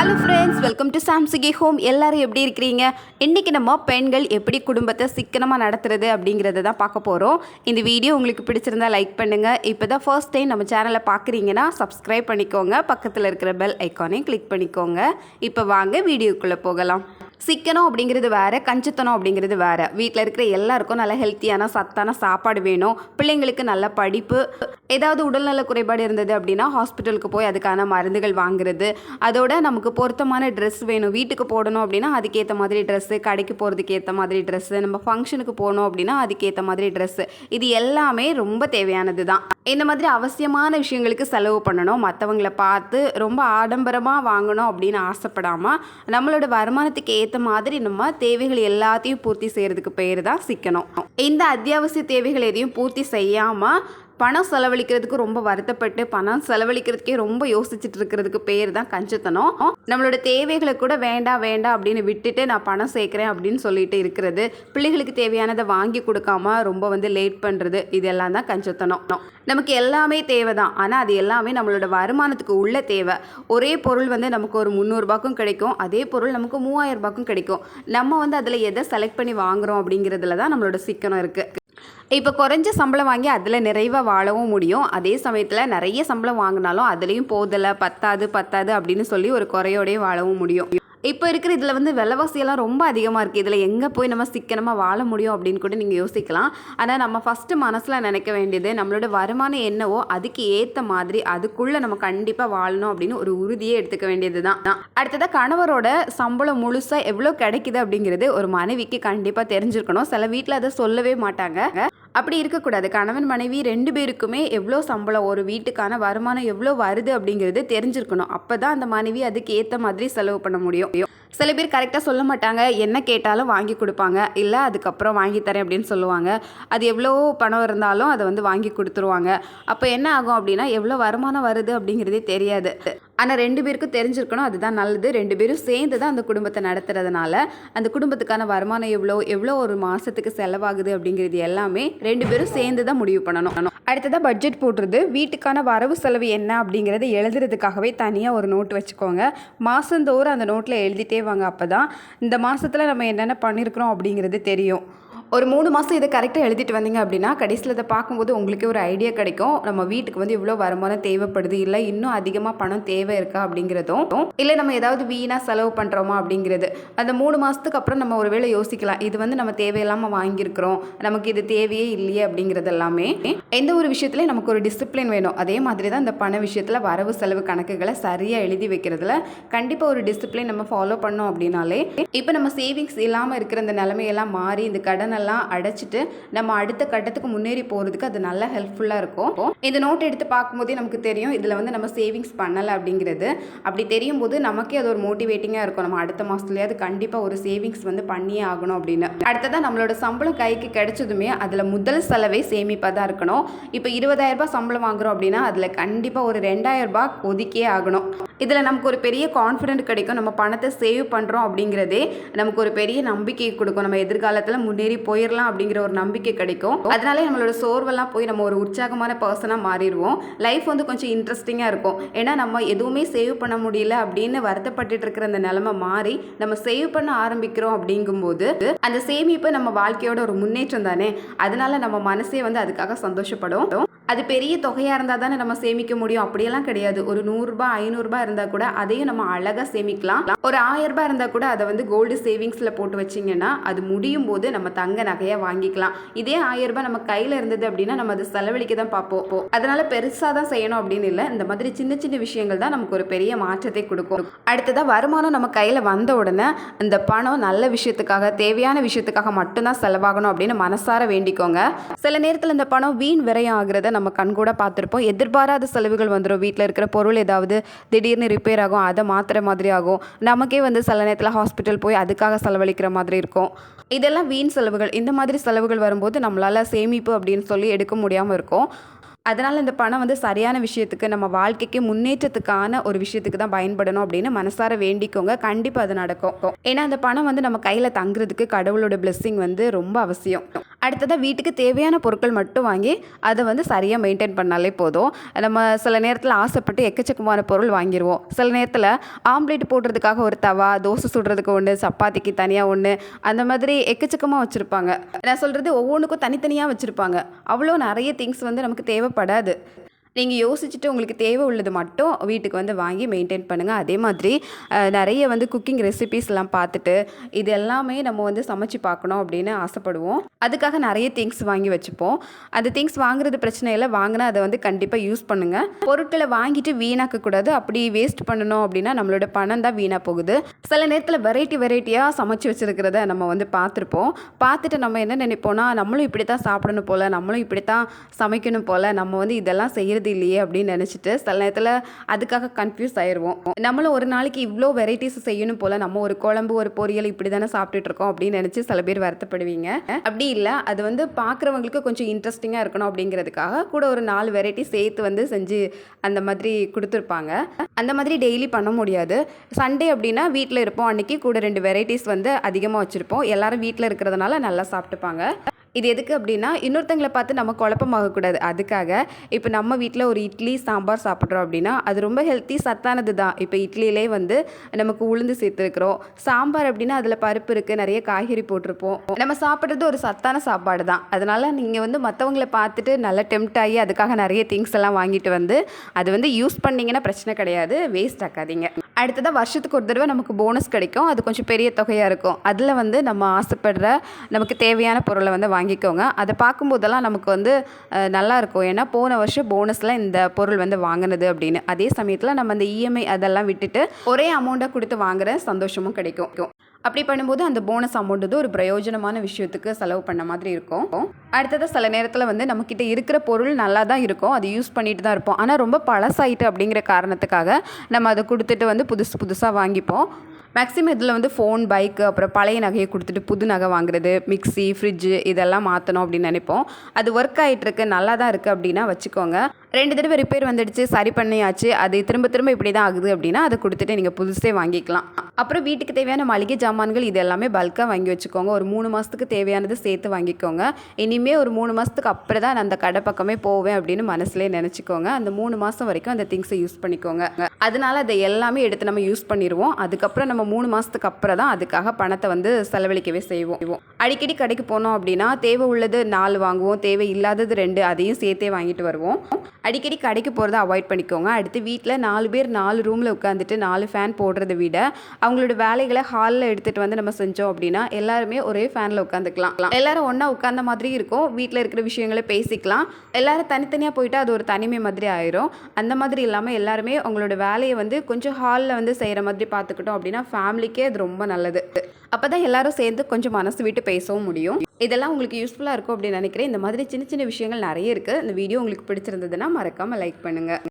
Hello friends welcome to சாம்சுகி home எல்லாரும் எப்படி இருக்கிறீங்க? இன்றைக்கி நம்ம பெண்கள் எப்படி குடும்பத்தை சிக்கனமாக நடத்துறது அப்படிங்கிறத தான் பார்க்க போகிறோம் இந்த வீடியோ உங்களுக்கு பிடிச்சிருந்தா லைக் பண்ணுங்கள் இப்போ தான் ஃபர்ஸ்ட் டைம் நம்ம சேனலை பார்க்குறீங்கன்னா சப்ஸ்கிரைப் பண்ணிக்கோங்க. பக்கத்தில் இருக்கிற பெல் ஐக்கானையும் கிளிக் பண்ணிக்கோங்க. இப்போ வாங்க வீடியோக்குள்ளே போகலாம். சிக்கனம் அப்படிங்கிறது வேறு கஞ்சித்தனம் அப்படிங்கிறது வேறு. வீட்டில் இருக்கிற எல்லாருக்கும் நல்ல ஹெல்த்தியான சத்தான சாப்பாடு வேணும். பிள்ளைங்களுக்கு நல்ல படிப்பு. ஏதாவது உடல்நல குறைபாடு இருந்தது அப்படின்னா ஹாஸ்பிட்டலுக்கு போய் அதுக்கான மருந்துகள் வாங்குறது. அதோட நமக்கு பொருத்தமான ட்ரெஸ் வேணும். வீட்டுக்கு போடணும் அப்படின்னா அதுக்கேற்ற மாதிரி ட்ரெஸ்ஸு கடைக்கு போகிறதுக்கு ஏற்ற மாதிரி ட்ரெஸ்ஸு நம்ம ஃபங்க்ஷனுக்கு போகணும் அப்படின்னா அதுக்கேற்ற மாதிரி ட்ரெஸ்ஸு இது எல்லாமே ரொம்ப தேவையானது தான். இந்த மாதிரி அவசியமான விஷயங்களுக்கு செலவு பண்ணணும். மற்றவங்களை பார்த்து ரொம்ப ஆடம்பரமாக வாங்கணும் அப்படின்னு ஆசைப்படாமல் நம்மளோட வருமானத்துக்கு ஏற்ற மாதிரி நம்ம தேவைகள் எல்லாத்தையும் பூர்த்தி செய்கிறதுக்கு பேர் தான் சிக்கனம். இந்த அத்தியாவசிய தேவைகள் எதையும் பூர்த்தி செய்யாமல் பணம் செலவழிக்கிறதுக்கு ரொம்ப வருத்தப்பட்டு பணம் செலவழிக்கிறதுக்கே ரொம்ப யோசிச்சுட்டு இருக்கிறதுக்கு பேர் தான் கஞ்சத்தனம். நம்மளோட தேவைகளை கூட வேண்டாம் வேண்டாம் அப்படின்னு விட்டுட்டு நான் பணம் சேர்க்குறேன் அப்படின்னு சொல்லிட்டு இருக்கிறது பிள்ளைகளுக்கு தேவையானதை வாங்கி கொடுக்காம ரொம்ப வந்து லேட் பண்ணுறது இதெல்லாம் தான் கஞ்சத்தனம். நமக்கு எல்லாமே தேவை தான் ஆனால் அது எல்லாமே நம்மளோட வருமானத்துக்கு உள்ள தேவை. ஒரே பொருள் வந்து நமக்கு ஒரு முந்நூறுபாக்கும் கிடைக்கும் அதே பொருள் நமக்கு மூவாயிரம் ரூபாய்க்கும் கிடைக்கும். நம்ம வந்து அதில் எதை செலக்ட் பண்ணி வாங்குறோம் அப்படிங்கிறதுல தான் நம்மளோட சிக்கனம் இருக்குது இப்போ குறைஞ்ச சம்பளம் வாங்கி அதில் நிறைவாக வாழவும் முடியும். அதே சமயத்தில் நிறைய சம்பளம் வாங்கினாலும் அதுலேயும் போதலை பத்தாது பத்தாது அப்படின்னு சொல்லி ஒரு குறையோடய வாழவும் முடியும். இப்போ இருக்கிற இதில் வந்து விலைவாசியெல்லாம் ரொம்ப அதிகமாக இருக்குது. இதில் எங்கே போய் நம்ம சிக்கனமாக வாழ முடியும் அப்படின்னு கூட நீங்கள் யோசிக்கலாம். ஆனால் நம்ம ஃபஸ்ட்டு மனசில் நினைக்க வேண்டியது நம்மளோட வருமானம் என்னவோ அதுக்கு ஏற்ற மாதிரி அதுக்குள்ளே நம்ம கண்டிப்பாக வாழணும் அப்படின்னு ஒரு உறுதியே எடுத்துக்க வேண்டியது தான். அடுத்ததாக கணவரோட சம்பளம் முழுசாக எவ்வளோ கிடைக்குது அப்படிங்கிறது ஒரு மனைவிக்கு கண்டிப்பாக தெரிஞ்சிருக்கணும். சில வீட்டில் அதை சொல்லவே மாட்டாங்க. அப்படி இருக்கக்கூடாது. கணவன் மனைவி ரெண்டு பேருக்குமே எவ்வளோ சம்பளம் ஒரு வீட்டுக்கான வருமானம் எவ்வளோ வருது அப்படிங்கிறது தெரிஞ்சிருக்கணும். அப்போ தான் அந்த மனைவி அதுக்கு ஏற்ற மாதிரி செலவு பண்ண முடியும். சில பேர் கரெக்டாக சொல்ல மாட்டாங்க. என்ன கேட்டாலும் வாங்கி கொடுப்பாங்க. இல்லை அதுக்கப்புறம் வாங்கி தரேன் அப்படின்னு சொல்லுவாங்க. அது எவ்வளோ பணம் இருந்தாலும் அதை வந்து வாங்கி கொடுத்துருவாங்க. அப்போ என்ன ஆகும் அப்படின்னா எவ்வளோ வருமானம் வருது அப்படிங்கிறதே தெரியாது. ஆனால் ரெண்டு பேருக்கும் தெரிஞ்சிருக்கணும். அதுதான் நல்லது. ரெண்டு பேரும் சேர்ந்து தான் அந்த குடும்பத்தை நடத்துறதுனால அந்த குடும்பத்துக்கான வருமானம் எவ்வளோ எவ்வளோ ஒரு மாதத்துக்கு செலவாகுது அப்படிங்கிறது எல்லாமே ரெண்டு பேரும் சேர்ந்து தான் முடிவு பண்ணணும். அடுத்ததாக பட்ஜெட் போடுறது. வீட்டுக்கான வரவு செலவு என்ன அப்படிங்கிறத எழுதுறதுக்காகவே தனியாக ஒரு நோட் வச்சுக்கோங்க. மாதந்தோறும் அந்த நோட்டில் எழுதிட்டே வாங்க அப்போ தான் இந்த மாதத்தில் நம்ம என்னென்ன பண்ணியிருக்கிறோம் அப்படிங்கிறது தெரியும். ஒரு மூணு மாதம் இதை கரெக்டாக எழுதிட்டு வந்தீங்க அப்படின்னா கடைசியில் இதை பார்க்கும்போது உங்களுக்கே ஒரு ஐடியா கிடைக்கும். நம்ம வீட்டுக்கு வந்து இவ்வளோ வருமானம் தேவைப்படுது இல்லை இன்னும் அதிகமாக பணம் தேவை இருக்கா அப்படிங்கிறதும் இல்லை நம்ம ஏதாவது வீணாக செலவு பண்ணுறோமா அப்படிங்கிறது. அந்த மூணு மாதத்துக்கு அப்புறம் நம்ம ஒரு வேளை யோசிக்கலாம் இது வந்து நம்ம தேவையில்லாமல் வாங்கியிருக்கிறோம் நமக்கு இது தேவையே இல்லையே அப்படிங்கிறது எல்லாமே எந்த ஒரு விஷயத்துலையும் நமக்கு ஒரு டிசிப்ளின் வேணும். அதே மாதிரி தான் இந்த பண விஷயத்தில் வரவு செலவு கணக்குகளை சரியாக எழுதி வைக்கிறதுல கண்டிப்பாக ஒரு டிசிப்ளின் நம்ம ஃபாலோ பண்ணோம் அப்படின்னாலே இப்போ நம்ம சேவிங்ஸ் இல்லாமல் இருக்கிற இந்த நிலைமையெல்லாம் மாறி இந்த கடன் எல்லாம் அடைச்சிட்டு நம்ம அடுத்த கட்டத்துக்கு முன்னேறி போகிறதுக்கு அது நல்லா ஹெல்ப்ஃபுல்லாக இருக்கும். இந்த நோட் எடுத்து பார்க்கும்போதே நமக்கு தெரியும் இதில் வந்து நம்ம சேவிங்ஸ் பண்ணலை அப்படிங்கிறது. அப்படி தெரியும் போது நமக்கே அது ஒரு மோட்டிவேட்டிங்காக இருக்கும். நம்ம அடுத்த மாதத்துலேயாவது கண்டிப்பாக ஒரு சேவிங்ஸ் வந்து பண்ணியே ஆகணும் அப்படின்னு. அடுத்ததான் நம்மளோட சம்பளம் கைக்கு கிடைச்சதுமே அதில் முதல் செலவை சேமிப்பாக தான் இருக்கணும். இப்போ இருபதாயிரரூபா சம்பளம் வாங்குறோம் அப்படின்னா அதில் கண்டிப்பாக ஒரு ரெண்டாயிரம் ரூபாய் ஒதுக்கியே ஆகணும். இதில் நமக்கு ஒரு பெரிய கான்ஃபிடென்ட் கிடைக்கும். நம்ம பணத்தை சேவ் பண்ணுறோம் அப்படிங்கிறதே நமக்கு ஒரு பெரிய நம்பிக்கை கொடுக்கும். நம்ம எதிர்காலத்தில் முன்னேறி போயிடலாம் அப்படிங்கிற ஒரு நம்பிக்கை கிடைக்கும். அதனாலே நம்மளோட சோர்வெல்லாம் போய் நம்ம ஒரு உற்சாகமான பர்சனாக மாறிடுவோம். லைஃப் வந்து கொஞ்சம் இன்ட்ரெஸ்டிங்காக இருக்கும். ஏன்னா நம்ம எதுவுமே சேவ் பண்ண முடியல அப்படின்னு வருத்தப்பட்டுட்டு இருக்கிற அந்த நிலைமை மாறி நம்ம சேவ் பண்ண ஆரம்பிக்கிறோம் அப்படிங்கும்போது அந்த சேமிப்பு நம்ம வாழ்க்கையோட ஒரு முன்னேற்றம் தானே? அதனால நம்ம மனசே வந்து அதுக்காக சந்தோஷப்படும். அது பெரிய தொகையாக இருந்தால் தானே நம்ம சேமிக்க முடியும். அப்படியெல்லாம் கிடையாது. ஒரு நூறுரூபா ஐநூறுரூபா இருந்தால் கூட அதையும் நம்ம அழகாக சேமிக்கலாம். ஒரு ஆயிரரூபா இருந்தால் கூட அதை வந்து கோல்டு சேவிங்ஸில் போட்டு வச்சிங்கன்னா அது முடியும் போது நம்ம தங்க நகையை வாங்கிக்கலாம். இதே ஆயிரரூபா நம்ம கையில் இருந்தது அப்படின்னா நம்ம அதை செலவழிக்க தான் பார்ப்போம். அதனால் பெருசாக தான் செய்யணும் அப்படின்னு இல்லை. இந்த மாதிரி சின்ன சின்ன விஷயங்கள் தான் நமக்கு ஒரு பெரிய மாற்றத்தை கொடுக்கும். அடுத்ததாக வருமானம் நம்ம கையில் வந்த உடனே இந்த பணம் நல்ல விஷயத்துக்காக தேவையான விஷயத்துக்காக மட்டும்தான் செலவாகணும் அப்படின்னு மனசார வேண்டிக்கோங்க. சில நேரத்தில் இந்த பணம் வீண் விரயம் நம்ம நம்ம கண்கூட பார்த்துருப்போம். எதிர்பாராத செலவுகள் வந்துடும் வீட்டில் இருக்கிற பொருள் ஏதாவது திடீர்னு ரிப்பேர் ஆகும். அதை மாற்றுற மாதிரி ஆகும். நமக்கே வந்து சில நேரத்தில் ஹாஸ்பிட்டல் போய் அதுக்காக செலவழிக்கிற மாதிரி இருக்கும். இதெல்லாம் வீண் செலவுகள். இந்த மாதிரி செலவுகள் வரும்போது நம்மளால் சேமிப்பு அப்படின்னு சொல்லி எடுக்க முடியாமல் இருக்கும். அதனால் இந்த பணம் வந்து சரியான விஷயத்துக்கு நம்ம வாழ்க்கைக்கு முன்னேற்றத்துக்கான ஒரு விஷயத்துக்கு தான் பயன்படணும் அப்படின்னு மனசார வேண்டிக்கோங்க. கண்டிப்பாக அது நடக்கும். ஏன்னா அந்த பணம் வந்து நம்ம கையில் தங்குறதுக்கு கடவுளோட பிளெஸ்ஸிங் வந்து ரொம்ப அவசியம். அடுத்ததாக வீட்டுக்கு தேவையான பொருட்கள் மட்டும் வாங்கி அதை வந்து சரியாக மெயின்டைன் பண்ணாலே போதும். நம்ம சில நேரத்தில் ஆசைப்பட்டு எக்கச்சக்கமான பொருள் வாங்கிடுவோம் சில நேரத்தில் ஆம்லேட் போடுறதுக்காக ஒரு தவா தோசை சுடுறதுக்கு ஒன்று சப்பாத்திக்கு தனியாக ஒன்று அந்த மாதிரி எக்கச்சக்கமாக வச்சுருப்பாங்க. நான் சொல்கிறது ஒவ்வொன்றுக்கும் தனித்தனியாக வச்சுருப்பாங்க. அவ்வளோ நிறைய திங்ஸ் வந்து நமக்கு தேவை தேவைப்படாது நீங்கள் யோசிச்சுட்டு உங்களுக்கு தேவை உள்ளது மட்டும் வீட்டுக்கு வந்து வாங்கி மெயின்டைன் பண்ணுங்கள் அதே மாதிரி நிறைய வந்து குக்கிங் ரெசிபீஸ்லாம் பார்த்துட்டு இது எல்லாமே நம்ம வந்து சமைச்சு பார்க்கணும் அப்படின்னு ஆசைப்படுவோம். அதுக்காக நிறைய திங்ஸ் வாங்கி வச்சுப்போம். அந்த திங்ஸ் வாங்குறது பிரச்சனை இல்லை. வாங்கினா அதை வந்து கண்டிப்பாக யூஸ் பண்ணுங்கள் பொருட்களை வாங்கிட்டு வீணாக்கக்கூடாது அப்படி வேஸ்ட் பண்ணணும் அப்படின்னா நம்மளோட பணம் தான் வீணாக போகுது. சில நேரத்தில் வெரைட்டி வெரைட்டியாக சமைச்சு வச்சுருக்கிறத நம்ம வந்து பார்த்துருப்போம். பார்த்துட்டு நம்ம என்ன நினைப்போம்னா நம்மளும் இப்படி தான் சாப்பிடணும் போல் நம்மளும் இப்படி தான் சமைக்கணும் போல் நம்ம வந்து இதெல்லாம் செய்கிறது இல்லையே அப்படின்னு நினச்சிட்டு சில நேரத்தில் அதுக்காக கன்ஃபியூஸ் ஆயிடுவோம் நம்மளும் ஒரு நாளைக்கு இவ்வளோ வெரைட்டிஸ் செய்யணும் போல் நம்ம ஒரு குழம்பு ஒரு பொரியல் இப்படி தானே சாப்பிட்டுட்டு இருக்கோம் அப்படின்னு நினச்சி சில பேர் வருத்தப்படுவீங்க. அப்படி இல்லை அது வந்து பார்க்குறவங்களுக்கு கொஞ்சம் இன்ட்ரெஸ்டிங்காக இருக்கணும் அப்படிங்கிறதுக்காக கூட ஒரு நாலு வெரைட்டி சேர்த்து வந்து செஞ்சு அந்த மாதிரி கொடுத்துருப்பாங்க. அந்த மாதிரி டெய்லி பண்ண முடியாது. சண்டே அப்படின்னா வீட்டில் இருப்போம். அன்னைக்கு கூட ரெண்டு வெரைட்டிஸ் வந்து அதிகமாக வச்சுருப்போம். எல்லாரும் வீட்டில் இருக்கிறதுனால நல்லா சாப்பிட்டுப்பாங்க. இது எதுக்கு அப்படின்னா இன்னொருத்தங்களை பார்த்து நம்ம குழப்பமாகக்கூடாது. அதுக்காக இப்போ நம்ம வீட்டில் ஒரு இட்லி சாம்பார் சாப்பிட்றோம் அப்படின்னா அது ரொம்ப ஹெல்த்தி சத்தானது தான். இப்போ இட்லியிலே வந்து நமக்கு உளுந்து சேர்த்துருக்குறோம். சாம்பார் அப்படின்னா அதில் பருப்பு இருக்குது நிறைய காய்கறி போட்டிருப்போம். நம்ம சாப்பிட்றது ஒரு சத்தான சாப்பாடு தான். அதனால் நீங்கள் வந்து மற்றவங்கள பார்த்துட்டு நல்லா டெம்ட் ஆகி அதுக்காக நிறைய திங்ஸ் எல்லாம் வாங்கிட்டு வந்து அது வந்து யூஸ் பண்ணிங்கன்னா பிரச்சனை கிடையாது. வேஸ்ட் ஆக்காதீங்க. அடுத்ததாக வருஷத்துக்கு ஒரு தடவை நமக்கு போனஸ் கிடைக்கும். அது கொஞ்சம் பெரிய தொகையாக இருக்கும். அதில் வந்து நம்ம ஆசைப்படுற நமக்கு தேவையான பொருளை வந்து வாங்கிக்கோங்க. அதை பார்க்கும்போதெல்லாம் நமக்கு வந்து நல்லா இருக்கும். ஏன்னா போன வருஷம் போனஸில் இந்த பொருள் வந்து வாங்கினது அப்படின்னு. அதே சமயத்தில் நம்ம அந்த இஎம்ஐ அதெல்லாம் விட்டுட்டு ஒரே அமௌண்ட்டை கொடுத்து வாங்குற சந்தோஷமும் கிடைக்கும். அப்படி பண்ணும்போது அந்த போனஸ் அமௌண்ட் வந்து ஒரு பிரயோஜனமான விஷயத்துக்கு செலவு பண்ண மாதிரி இருக்கும். அடுத்தது சில நேரத்தில் வந்து நம்மக்கிட்ட இருக்கிற பொருள் நல்லா தான் இருக்கும். அது யூஸ் பண்ணிட்டு தான் இருப்போம். ஆனால் ரொம்ப பழசாயிட்டு அப்படிங்கிற காரணத்துக்காக நம்ம அதை கொடுத்துட்டு வந்து புதுசு புதுசாக வாங்கிப்போம். மேக்ஸிமம் இதில் வந்து ஃபோன் பைக்கு அப்புறம் பழைய நகையை கொடுத்துட்டு புது நகை வாங்குறது மிக்ஸி ஃப்ரிட்ஜு இதெல்லாம் மாற்றணும் அப்படின்னு நினைப்போம். அது ஒர்க் ஆகிட்டுருக்கு நல்லா தான் இருக்குது அப்படின்னா வச்சுக்கோங்க. ரெண்டு தடவை ரிப்பேர் வந்துடுச்சு சரி பண்ணியாச்சு. அது திரும்ப திரும்ப இப்படி தான் ஆகுது அப்படின்னா அதை கொடுத்துட்டு நீங்கள் புதுசே வாங்கிக்கலாம். அப்புறம் வீட்டுக்கு தேவையான மளிகை ஜாமான்கள் இது எல்லாமே பல்காக வாங்கி வச்சுக்கோங்க. ஒரு மூணு மாதத்துக்கு தேவையானது சேர்த்து வாங்கிக்கோங்க. இனிமேல் ஒரு மூணு மாதத்துக்கு அப்புறம் தான் நான் அந்த கடை பக்கமே போவேன் அப்படின்னு மனசுலேயே நினச்சிக்கோங்க. அந்த மூணு மாதம் வரைக்கும் அந்த திங்ஸை யூஸ் பண்ணிக்கோங்க. அதனால் அதை எல்லாமே எடுத்து நம்ம யூஸ் பண்ணிடுவோம் அதுக்கப்புறம் நம்ம மூணு மாதத்துக்கு அப்புறம் தான் அதுக்காக பணத்தை வந்து செலவழிக்கவே செய்வோம். அடிக்கடி கடைக்கு போனோம் அப்படின்னா தேவை உள்ளது நாலு வாங்குவோம் தேவை இல்லாதது ரெண்டு அதையும் சேர்த்தே வாங்கிட்டு வருவோம். அடிக்கடி கடைக்கு போகிறத அவாய்ட் பண்ணிக்கோங்க. அடுத்து வீட்டில் நாலு பேர் நாலு ரூமில் உட்காந்துட்டு நாலு ஃபேன் போடுறத விட அவங்களோட வேலைகளை ஹாலில் எடுத்துகிட்டு வந்து நம்ம செஞ்சோம் அப்படின்னா எல்லாருமே ஒரே ஃபேனில் உட்காந்துக்கலாம் எல்லாரும் ஒன்றா உட்காந்த மாதிரி இருக்கும். வீட்டில் இருக்கிற விஷயங்களை பேசிக்கலாம். எல்லாரும் தனித்தனியாக போயிட்டு அது ஒரு தனிமை மாதிரி ஆயிரும். அந்த மாதிரி இல்லாமல் எல்லாருமே உங்களோட வேலையை வந்து கொஞ்சம் ஹாலில் வந்து செய்கிற மாதிரி பார்த்துக்கிட்டோம் அப்படின்னா ஃபேமிலிக்கே அது ரொம்ப நல்லது. அப்போ தான் எல்லாரும் சேர்ந்து கொஞ்சம் மனசு விட்டு பேசவும் முடியும். இதெல்லாம் உங்களுக்கு யூஸ்ஃபுல்லாக இருக்கும் அப்படின்னு நினைக்கிறேன். இந்த மாதிரி சின்ன சின்ன விஷயங்கள் நிறைய இருக்குது இந்த வீடியோ உங்களுக்கு பிடிச்சிருந்ததுன்னா மறக்காமல் லைக் பண்ணுங்கள்